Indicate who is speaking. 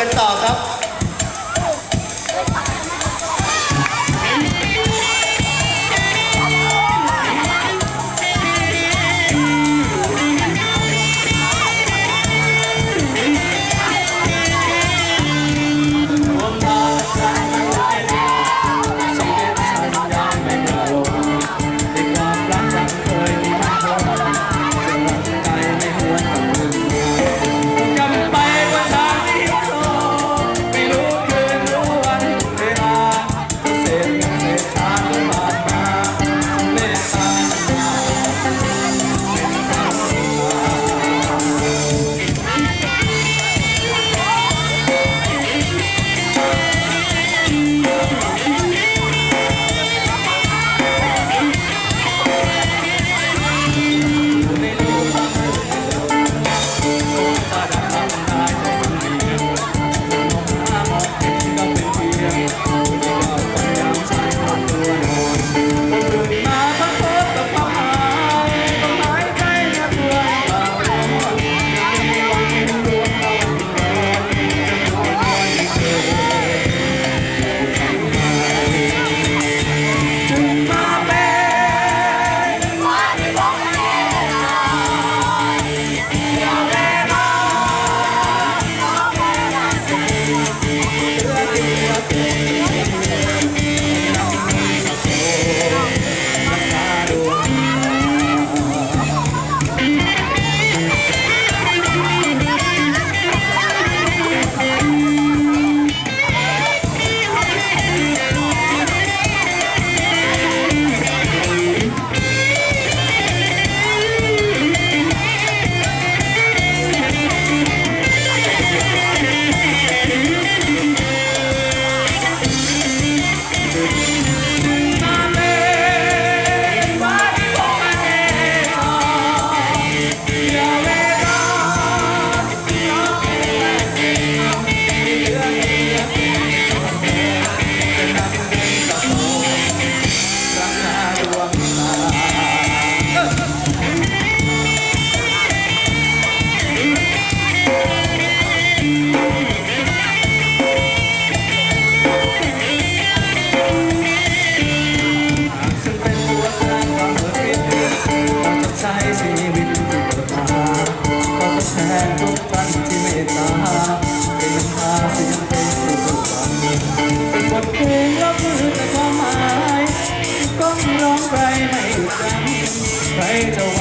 Speaker 1: กันต่อครับ
Speaker 2: Potato